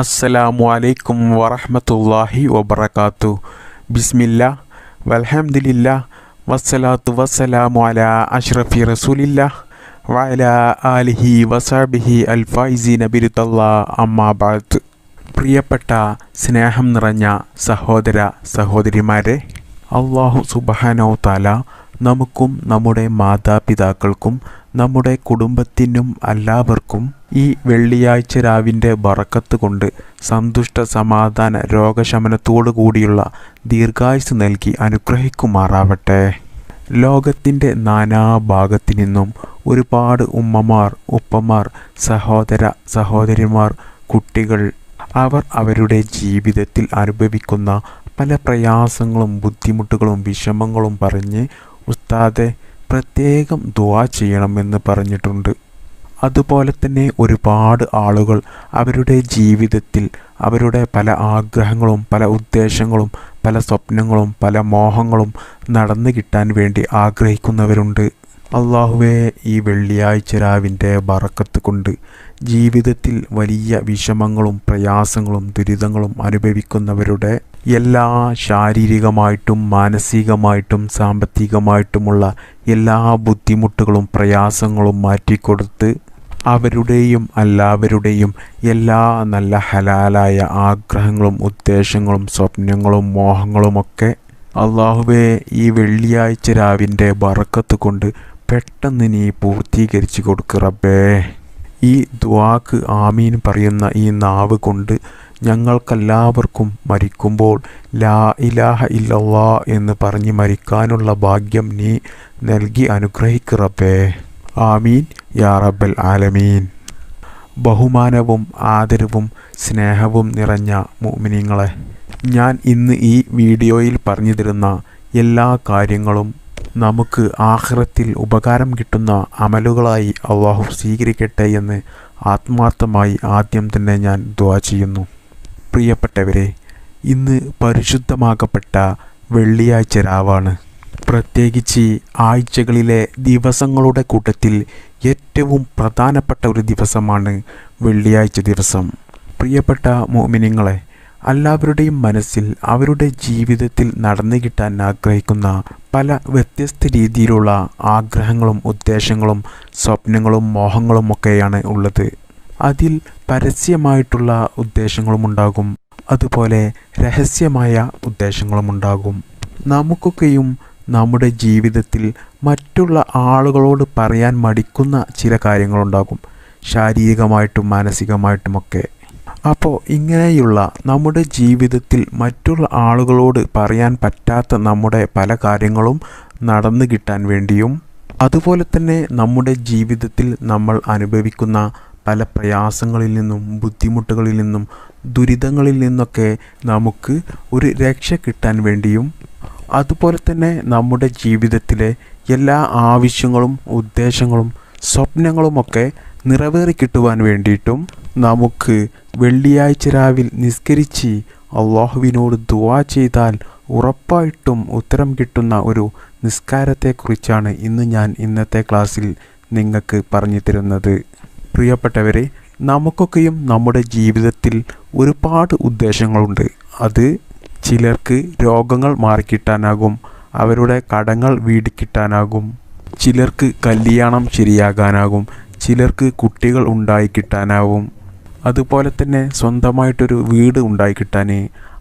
അസ്സലാമു അലൈക്കും വറഹ്മത്തുള്ളാഹി വബറകാത്തു. ബിസ്മില്ല വൽഹംദുലില്ല വസ്സലാത്തു വസ്സലാമു അല അഷ്റഫി റസൂലില്ല വല ആലിഹി വസാബിഹി അൽഫൈസി നബിരുത്തല്ലാ അമ്മാ ബഅദ്. പ്രിയപ്പെട്ട സ്നേഹം നിറഞ്ഞ സഹോദര സഹോദരിമാരെ അള്ളാഹു സുബഹാനോ താല നമുക്കും നമ്മുടെ മാതാപിതാക്കൾക്കും നമ്മുടെ കുടുംബത്തിനും എല്ലാവർക്കും ഈ വെള്ളിയാഴ്ച രാവിന്റെ ബറക്കത്ത് കൊണ്ട് സന്തുഷ്ട സമാധാന രോഗശമനത്തോടു കൂടിയുള്ള ദീർഘായുസ് നൽകി അനുഗ്രഹിക്കുമാറാവട്ടെ. ലോകത്തിന്റെ നാനാഭാഗത്തു നിന്നും ഒരുപാട് ഉമ്മമാർ ഉപ്പമാർ സഹോദര സഹോദരിമാർ കുട്ടികൾ അവർ അവരുടെ ജീവിതത്തിൽ അനുഭവിക്കുന്ന പല പ്രയാസങ്ങളും ബുദ്ധിമുട്ടുകളും വിഷമങ്ങളും പറഞ്ഞ് ഉസ്താദെ പ്രത്യേകം ദുവാ ചെയ്യണമെന്ന് പറഞ്ഞിട്ടുണ്ട്. അതുപോലെ തന്നെ ഒരുപാട് ആളുകൾ അവരുടെ ജീവിതത്തിൽ അവരുടെ പല ആഗ്രഹങ്ങളും പല ഉദ്ദേശങ്ങളും പല സ്വപ്നങ്ങളും പല മോഹങ്ങളും നടന്നു കിട്ടാൻ വേണ്ടി ആഗ്രഹിക്കുന്നവരുണ്ട്. അള്ളാഹുവെ ഈ വെള്ളിയാഴ്ച രാവിന്റെ ബറക്കത്ത് കൊണ്ട് ജീവിതത്തിൽ വലിയ വിഷമങ്ങളും പ്രയാസങ്ങളും ദുരിതങ്ങളും അനുഭവിക്കുന്നവരുടെ എല്ലാ ശാരീരികമായിട്ടും മാനസികമായിട്ടും സാമ്പത്തികമായിട്ടുമുള്ള എല്ലാ ബുദ്ധിമുട്ടുകളും പ്രയാസങ്ങളും മാറ്റിക്കൊടുത്ത് അവരുടെയും എല്ലാവരുടെയും എല്ലാ നല്ല ഹലാലായ ആഗ്രഹങ്ങളും ഉദ്ദേശങ്ങളും സ്വപ്നങ്ങളും മോഹങ്ങളുമൊക്കെ അള്ളാഹുവെ ഈ വെള്ളിയാഴ്ച രാവിന്റെ ബറക്കത്ത് കൊണ്ട് പെട്ടെന്ന് നീ പൂർത്തീകരിച്ചു കൊടുക്ക് റബ്ബേ. ഈ ദ്വാക്ക് ആമീൻ പറയുന്ന ഈ നാവ് കൊണ്ട് ഞങ്ങൾക്കെല്ലാവർക്കും മരിക്കുമ്പോൾ ലാ ഇലാഹ ഇല്ലല്ലാ എന്ന് പറഞ്ഞ് മരിക്കാനുള്ള ഭാഗ്യം നീ നൽകി അനുഗ്രഹിക്കുറപ്പേ ആമീൻ. യാ റബ്ബൽ ആലമീൻ. ബഹുമാനവും ആദരവും സ്നേഹവും നിറഞ്ഞ മുഅ്മിനീങ്ങളെ ഞാൻ ഇന്ന് ഈ വീഡിയോയിൽ പറഞ്ഞു തരുന്ന എല്ലാ കാര്യങ്ങളും നമുക്ക് ആഹ്റത്തിൽ ഉപകാരം കിട്ടുന്ന അമലുകളായി അള്ളാഹു സ്വീകരിക്കട്ടെ എന്ന് ആത്മാർത്ഥമായി ആദ്യം തന്നെ ഞാൻ ദുആ ചെയ്യുന്നു. പ്രിയപ്പെട്ടവരെ ഇന്ന് പരിശുദ്ധമാക്കപ്പെട്ട വെള്ളിയാഴ്ച രാവാണ്. പ്രത്യേകിച്ച് ആഴ്ചകളിലെ ദിവസങ്ങളുടെ കൂട്ടത്തിൽ ഏറ്റവും പ്രധാനപ്പെട്ട ഒരു ദിവസമാണ് വെള്ളിയാഴ്ച ദിവസം. പ്രിയപ്പെട്ട മോമിനിങ്ങളെ എല്ലാവരുടെയും മനസ്സിൽ അവരുടെ ജീവിതത്തിൽ നടന്നു കിട്ടാൻ ആഗ്രഹിക്കുന്ന പല വ്യത്യസ്ത രീതിയിലുള്ള ആഗ്രഹങ്ങളും ഉദ്ദേശങ്ങളും സ്വപ്നങ്ങളും മോഹങ്ങളും ഒക്കെയാണ് ഉള്ളത്. അതിൽ പരസ്യമായിട്ടുള്ള ഉദ്ദേശങ്ങളും ഉണ്ടാകും അതുപോലെ രഹസ്യമായ ഉദ്ദേശങ്ങളും ഉണ്ടാകും നമുക്കൊക്കെയും നമ്മുടെ ജീവിതത്തിൽ മറ്റുള്ള ആളുകളോട് പറയാൻ മടിക്കുന്ന ചില കാര്യങ്ങളുണ്ടാകും. ശാരീരികമായിട്ടും മാനസികമായിട്ടുമൊക്കെ. അപ്പോൾ ഇങ്ങനെയുള്ള നമ്മുടെ ജീവിതത്തിൽ മറ്റുള്ള ആളുകളോട് പറയാൻ പറ്റാത്ത നമ്മുടെ പല കാര്യങ്ങളും നടന്നു കിട്ടാൻ വേണ്ടിയും അതുപോലെ തന്നെ നമ്മുടെ ജീവിതത്തിൽ നമ്മൾ അനുഭവിക്കുന്ന പല പ്രയാസങ്ങളിൽ നിന്നും ബുദ്ധിമുട്ടുകളിൽ നിന്നും ദുരിതങ്ങളിൽ നിന്നൊക്കെ നമുക്ക് ഒരു രക്ഷ കിട്ടാൻ വേണ്ടിയും അതുപോലെ തന്നെ നമ്മുടെ ജീവിതത്തിലെ എല്ലാ ആവശ്യങ്ങളും ഉദ്ദേശങ്ങളും സ്വപ്നങ്ങളുമൊക്കെ നിറവേറി കിട്ടുവാൻ വേണ്ടിയിട്ടും നമുക്ക് വെള്ളിയാഴ്ച രാവിൽ നിസ്കരിച്ച് അള്ളാഹുവിനോട് ദുവാ ചെയ്താൽ ഉറപ്പായിട്ടും ഉത്തരം കിട്ടുന്ന ഒരു നിസ്കാരത്തെക്കുറിച്ചാണ് ഇന്ന് ഞാൻ ഇന്നത്തെ ക്ലാസ്സിൽ നിങ്ങൾക്ക് പറഞ്ഞു തരുന്നത്. പ്രിയപ്പെട്ടവരെ നമുക്കൊക്കെയും നമ്മുടെ ജീവിതത്തിൽ ഒരുപാട് ഉദ്ദേശങ്ങളുണ്ട്. അത് ചിലർക്ക് രോഗങ്ങൾ മാറിക്കിട്ടാനാകും അവരുടെ കടങ്ങൾ വീടിക്കിട്ടാനാകും ചിലർക്ക് കല്യാണം ശരിയാകാനാകും ചിലർക്ക് കുട്ടികൾ ഉണ്ടായി കിട്ടാനാവും അതുപോലെ തന്നെ സ്വന്തമായിട്ടൊരു വീട് ഉണ്ടായി കിട്ടാൻ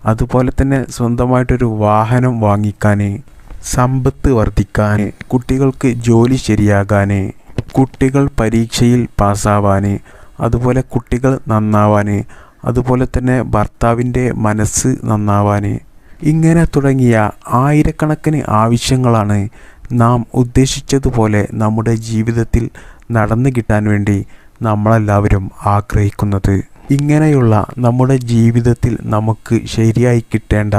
അതുപോലെ തന്നെ സ്വന്തമായിട്ടൊരു വാഹനം വാങ്ങിക്കാൻ സമ്പത്ത് വർദ്ധിക്കാൻ കുട്ടികൾക്ക് ജോലി ശരിയാകാൻ കുട്ടികൾ പരീക്ഷയിൽ പാസ്സാവാൻ അതുപോലെ കുട്ടികൾ നന്നാവാൻ അതുപോലെ തന്നെ ഭർത്താവിന്റെ മനസ്സ് നന്നാവാൻ ഇങ്ങനെ തുടങ്ങിയ ആയിരക്കണക്കിന് ആവശ്യങ്ങളാണ് നാം ഉദ്ദേശിച്ചതുപോലെ നമ്മുടെ ജീവിതത്തിൽ നടന്നു കിട്ടാൻ വേണ്ടി നമ്മളെല്ലാവരും ആഗ്രഹിക്കുന്നത്. ഇങ്ങനെയുള്ള നമ്മുടെ ജീവിതത്തിൽ നമുക്ക് ശരിയായി കിട്ടേണ്ട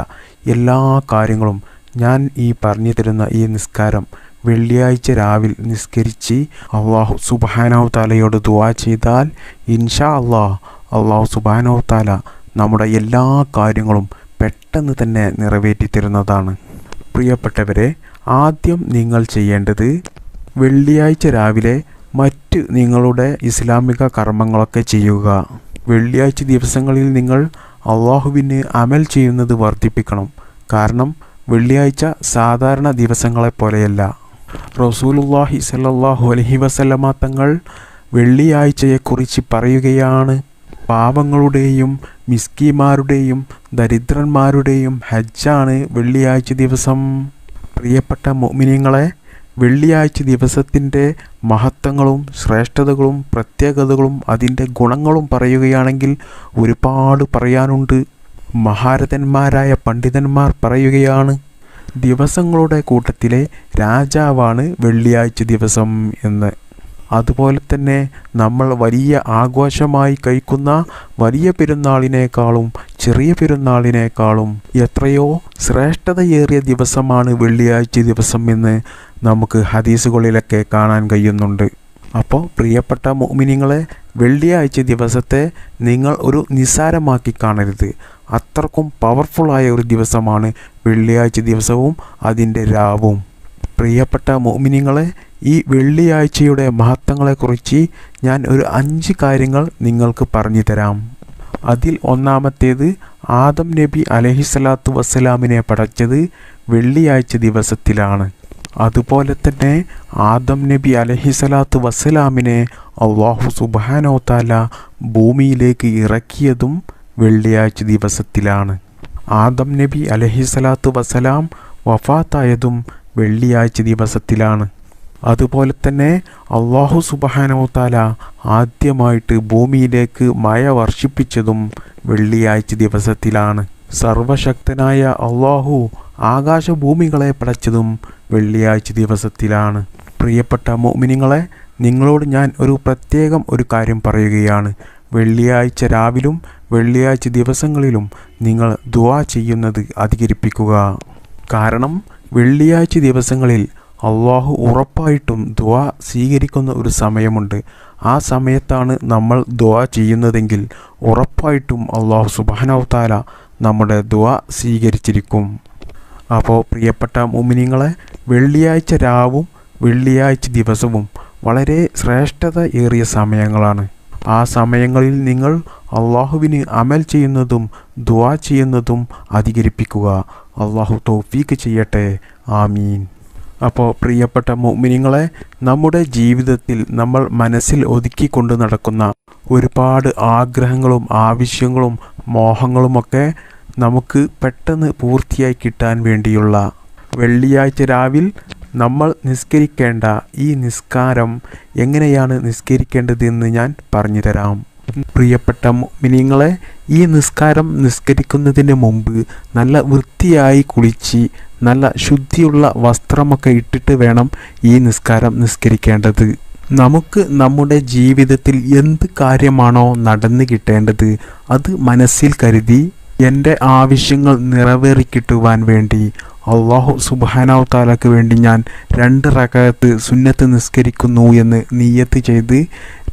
എല്ലാ കാര്യങ്ങളും ഞാൻ ഈ പറഞ്ഞു തരുന്ന ഈ നിസ്കാരം വെള്ളിയാഴ്ച രാവിൽ നിസ്കരിച്ച് അള്ളാഹു സുബാനോ താലയോട് ദുവാ ചെയ്താൽ ഇൻഷാ അള്ളാഹ് അള്ളാഹു സുബാനോ താല നമ്മുടെ എല്ലാ കാര്യങ്ങളും പെട്ടെന്ന് തന്നെ നിറവേറ്റി തരുന്നതാണ്. പ്രിയപ്പെട്ടവരെ ആദ്യം നിങ്ങൾ ചെയ്യേണ്ടത് വെള്ളിയാഴ്ച രാവിലെ മറ്റ് നിങ്ങളുടെ ഇസ്ലാമിക കർമ്മങ്ങളൊക്കെ ചെയ്യുക. വെള്ളിയാഴ്ച ദിവസങ്ങളിൽ നിങ്ങൾ അള്ളാഹുവിന് അമൽ ചെയ്യുന്നത് വർദ്ധിപ്പിക്കണം. കാരണം വെള്ളിയാഴ്ച സാധാരണ ദിവസങ്ങളെപ്പോലെയല്ല. റസൂലുല്ലാഹി സല്ലല്ലാഹു അലൈഹി വസല്ലമ തങ്ങൾ വെള്ളിയാഴ്ചയെക്കുറിച്ച് പറയുകയാണ്. പാവങ്ങളുടെയും മിസ്കിമാരുടെയും ദരിദ്രന്മാരുടെയും ഹജ്ജാണ് വെള്ളിയാഴ്ച ദിവസം. പ്രിയപ്പെട്ട മുഅ്മിനീങ്ങളെ വെള്ളിയാഴ്ച ദിവസത്തിന്റെ മഹത്വങ്ങളും ശ്രേഷ്ഠതകളും പ്രത്യേകതകളും അതിന്റെ ഗുണങ്ങളും പറയുകയാണെങ്കിൽ ഒരുപാട് പറയാനുണ്ട്. മഹാരഥന്മാരായ പണ്ഡിതന്മാർ പറയുകയാണ് ദിവസങ്ങളുടെ കൂട്ടത്തിലെ രാജാവാണ് വെള്ളിയാഴ്ച ദിവസം എന്ന്. അതുപോലെ തന്നെ നമ്മൾ വലിയ ആഘോഷമായി കഴിക്കുന്ന വലിയ പെരുന്നാളിനേക്കാളും ചെറിയ പെരുന്നാളിനേക്കാളും എത്രയോ ശ്രേഷ്ഠതയേറിയ ദിവസമാണ് വെള്ളിയാഴ്ച ദിവസം എന്ന് നമുക്ക് ഹദീസുകളിലൊക്കെ കാണാൻ കഴിയുന്നുണ്ട്. അപ്പോൾ പ്രിയപ്പെട്ട മോമിനിങ്ങളെ വെള്ളിയാഴ്ച ദിവസത്തെ നിങ്ങൾ ഒരു നിസ്സാരമാക്കി കാണരുത്. അത്രക്കും പവർഫുള്ളായ ഒരു ദിവസമാണ് വെള്ളിയാഴ്ച ദിവസവും അതിന്റെ രാവും. പ്രിയപ്പെട്ട മോമിനിങ്ങളെ ഈ വെള്ളിയാഴ്ചയുടെ മഹത്വങ്ങളെക്കുറിച്ച് ഞാൻ ഒരു അഞ്ച് കാര്യങ്ങൾ നിങ്ങൾക്ക് പറഞ്ഞു തരാം അതിൽ ഒന്നാമത്തേത് ആദം നബി അലഹിസ്വലാത്തു വസ്സലാമിനെ പടച്ചത് വെള്ളിയാഴ്ച ദിവസത്തിലാണ്. അതുപോലെ തന്നെ ആദം നബി അലഹിസ്വലാത്തു വസ്സലാമിനെ അള്ളാഹു സുബാനോ താല ഭൂമിയിലേക്ക് ഇറക്കിയതും വെള്ളിയാഴ്ച ദിവസത്തിലാണ്. ആദം നബി അലഹിസലാത്തു വസലാം വഫാത്തായതും വെള്ളിയാഴ്ച ദിവസത്തിലാണ്. അതുപോലെ തന്നെ അള്ളാഹു സുബഹാനോത്താല താല ആദ്യമായിട്ട് ഭൂമിയിലേക്ക് മഴ വർഷിപ്പിച്ചതും വെള്ളിയാഴ്ച ദിവസത്തിലാണ്. സർവശക്തനായ അള്ളാഹു ആകാശഭൂമികളെ പടച്ചതും വെള്ളിയാഴ്ച ദിവസത്തിലാണ്. പ്രിയപ്പെട്ട മോമിനിങ്ങളെ നിങ്ങളോട് ഞാൻ ഒരു പ്രത്യേകം ഒരു കാര്യം പറയുകയാണ്. വെള്ളിയാഴ്ച രാവിലും വെള്ളിയാഴ്ച ദിവസങ്ങളിലും നിങ്ങൾ ദുവാ ചെയ്യുന്നത് അധികരിപ്പിക്കുക. കാരണം വെള്ളിയാഴ്ച ദിവസങ്ങളിൽ അള്ളാഹു ഉറപ്പായിട്ടും ദുവാ സ്വീകരിക്കുന്ന ഒരു സമയമുണ്ട്. ആ സമയത്താണ് നമ്മൾ ദുവാ ചെയ്യുന്നതെങ്കിൽ ഉറപ്പായിട്ടും അള്ളാഹു സുബാനവതാല നമ്മുടെ ദുവാ സ്വീകരിച്ചിരിക്കും. അപ്പോൾ പ്രിയപ്പെട്ട മുമിനിങ്ങളെ വെള്ളിയാഴ്ച രാവും വെള്ളിയാഴ്ച ദിവസവും വളരെ ശ്രേഷ്ഠത ഏറിയ സമയങ്ങളാണ്. ആ സമയങ്ങളിൽ നിങ്ങൾ അള്ളാഹുവിന് അമൽ ചെയ്യുന്നതും ദുവാ ചെയ്യുന്നതും അധികരിപ്പിക്കുക. അള്ളാഹു തൗഫീക്ക് ചെയ്യട്ടെ. ആമീൻ. അപ്പോൾ പ്രിയപ്പെട്ട മുഅ്മിനീങ്ങളെ നമ്മുടെ ജീവിതത്തിൽ നമ്മൾ മനസ്സിൽ ഒതുക്കിക്കൊണ്ട് നടക്കുന്ന ഒരുപാട് ആഗ്രഹങ്ങളും ആവശ്യങ്ങളും മോഹങ്ങളുമൊക്കെ നമുക്ക് പെട്ടെന്ന് പൂർത്തിയായി കിട്ടാൻ വേണ്ടിയുള്ള വെള്ളിയാഴ്ച രാവിൽ നമ്മൾ നിസ്കരിക്കേണ്ട ഈ നിസ്കാരം എങ്ങനെയാണ് നിസ്കരിക്കേണ്ടതെന്ന് ഞാൻ പറഞ്ഞു തരാം. പ്രിയപ്പെട്ട മിനിങ്ങളെ ഈ നിസ്കാരം നിസ്കരിക്കുന്നതിന് മുമ്പ് നല്ല വൃത്തിയായി കുളിച്ച് നല്ല ശുദ്ധിയുള്ള വസ്ത്രമൊക്കെ ഇട്ടിട്ട് വേണം ഈ നിസ്കാരം നിസ്കരിക്കേണ്ടത്. നമുക്ക് നമ്മുടെ ജീവിതത്തിൽ എന്ത് കാര്യമാണോ നടന്നു കിട്ടേണ്ടത് അത് മനസ്സിൽ കരുതി എന്റെ ആവശ്യങ്ങൾ നിറവേറിക്കിട്ടുവാൻ വേണ്ടി അള്ളാഹു സുബാനാവ് താലാക്ക് വേണ്ടി ഞാൻ രണ്ട് റക്കത്ത് സുന്നത്ത് നിസ്കരിക്കുന്നു എന്ന് നീയത്ത് ചെയ്ത്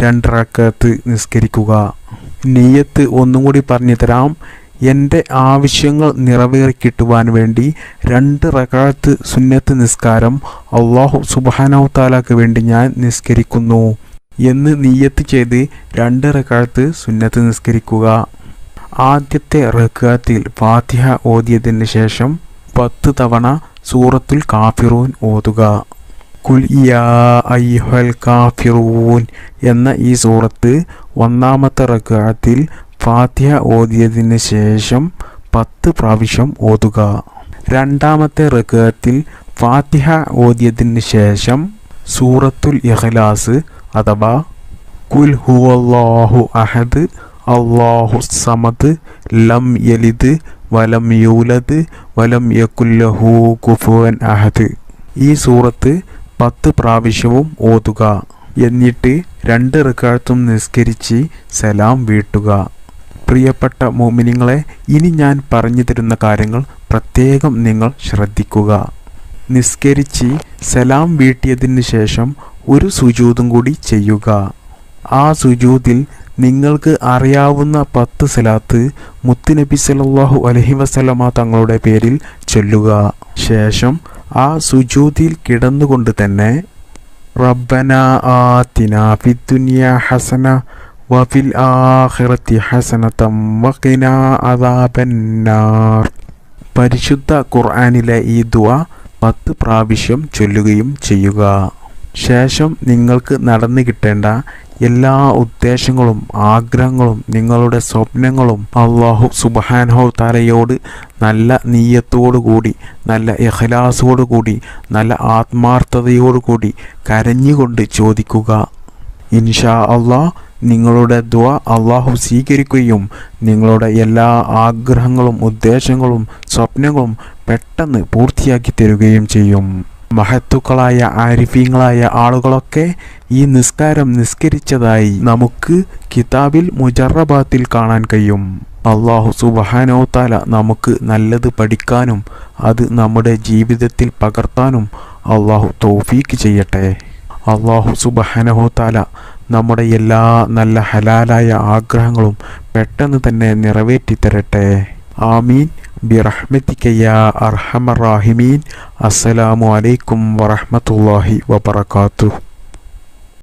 രണ്ട് റക്കത്ത് നിസ്കരിക്കുക. നീയത്ത് ഒന്നും കൂടി പറഞ്ഞു തരാം. എന്റെ ആവശ്യങ്ങൾ നിറവേറി കിട്ടുവാൻ വേണ്ടി രണ്ട് റക്കാത്ത് സുന്നത്ത് നിസ്കാരം അള്ളാഹു സുബാനാവ് താലാക്ക് വേണ്ടി ഞാൻ നിസ്കരിക്കുന്നു എന്ന് നീയത്ത് ചെയ്ത് രണ്ട് റക്കാത്ത് സുന്നത്ത് നിസ്കരിക്കുക. ആദ്യത്തെ റക്കാത്തിൽ ഫാത്തിഹ ഓതിയതിന് ശേഷം പത്ത് തവണ സൂറത്തുൽ കാഫിറൂൻ ഓതുക. കുൽ യാ കാഫിറൂൻ എന്ന ഈ സൂറത്ത് ഒന്നാമത്തെ റക്കാത്തിൽ ഫാത്തിഹ ഓതിയതിന് ശേഷം പത്ത് പ്രാവശ്യം ഓതുക. രണ്ടാമത്തെ റക്കാത്തിൽ ഫാത്തിഹ ഓതിയതിന് ശേഷം സൂറത്തുൽ ഇഖ്ലാസ് അഥവാ കുൽ ഹുവല്ലാഹു അഹദ് അള്ളാഹു സമദ് ലം യലിദ് വലം യൂലത് വലം യക്കുല്ലഹു കുഫുവൻ അഹദ്. ഈ സൂറത്ത് പത്ത് പ്രാവശ്യവും ഓതുക. എന്നിട്ട് രണ്ട് റെക്കാഴ്ത്തും നിസ്കരിച്ച് സലാം വീട്ടുക. പ്രിയപ്പെട്ട മോമിനിങ്ങളെ ഇനി ഞാൻ പറഞ്ഞു തരുന്ന കാര്യങ്ങൾ പ്രത്യേകം നിങ്ങൾ ശ്രദ്ധിക്കുക. നിസ്കരിച്ച് സലാം വീട്ടിയതിന് ശേഷം ഒരു സുജൂതും കൂടി ചെയ്യുക. ആ സുജൂതിൽ നിങ്ങൾക്ക് അറിയാവുന്ന പത്ത് സലാത്ത് മുത്തുനബി സലാഹു അലഹി വസ്ലമ തങ്ങളുടെ പേരിൽ ചൊല്ലുക. ശേഷം ആ സുജൂതിൽ കിടന്നുകൊണ്ട് തന്നെ റബ്ബന ആതിന ഫിദ്ദുനിയ ഹസന വഫിൽ ആഖിറത്തി ഹസനതം വഖിനാ അദാബന്നാർ പരിശുദ്ധ ഖുർആനിലെ ഈ ദുആ പത്ത് പ്രാവശ്യം ചൊല്ലുകയും ചെയ്യുക. ശേഷം നിങ്ങൾക്ക് നടന്നു കിട്ടേണ്ട എല്ലാ ഉദ്ദേശങ്ങളും ആഗ്രഹങ്ങളും നിങ്ങളുടെ സ്വപ്നങ്ങളും അള്ളാഹു സുബഹാനഹു താലയോട് നല്ല നീയത്തോടു കൂടി നല്ല എഹ്ലാസോടുകൂടി നല്ല ആത്മാർത്ഥതയോടു കൂടി കരഞ്ഞുകൊണ്ട് ചോദിക്കുക. ഇൻഷാ അള്ളാഹ് നിങ്ങളുടെ ദ്വ അള്ളാഹു സ്വീകരിക്കുകയും നിങ്ങളുടെ എല്ലാ ആഗ്രഹങ്ങളും ഉദ്ദേശങ്ങളും സ്വപ്നങ്ങളും പെട്ടെന്ന് പൂർത്തിയാക്കി തരുകയും ചെയ്യും. മഹത്തുക്കളായ ആരിഫീങ്ങളായ ആളുകളൊക്കെ ഈ നിസ്കാരം നിസ്കരിച്ചതായി നമുക്ക് കിതാബിൽ മുജറബാത്തിൽ കാണാൻ കഴിയും. അള്ളാഹു സുബഹാനോത്താല നമുക്ക് നല്ലത് പഠിക്കാനും അത് നമ്മുടെ ജീവിതത്തിൽ പകർത്താനും അള്ളാഹു തൗഫീക്ക് ചെയ്യട്ടെ. അള്ളാഹു സുബഹാനഹോത്താല നമ്മുടെ എല്ലാ നല്ല ഹലാലായ ആഗ്രഹങ്ങളും പെട്ടെന്ന് തന്നെ നിറവേറ്റി തരട്ടെ ആമീൻ. ബിറഹ്മത്തിക്കയ്യ അർഹമറാഹിമീൻ അസ്സലാമു അലൈക്കും വറഹ്മത്തുള്ളാഹി വബറകാതുഹു.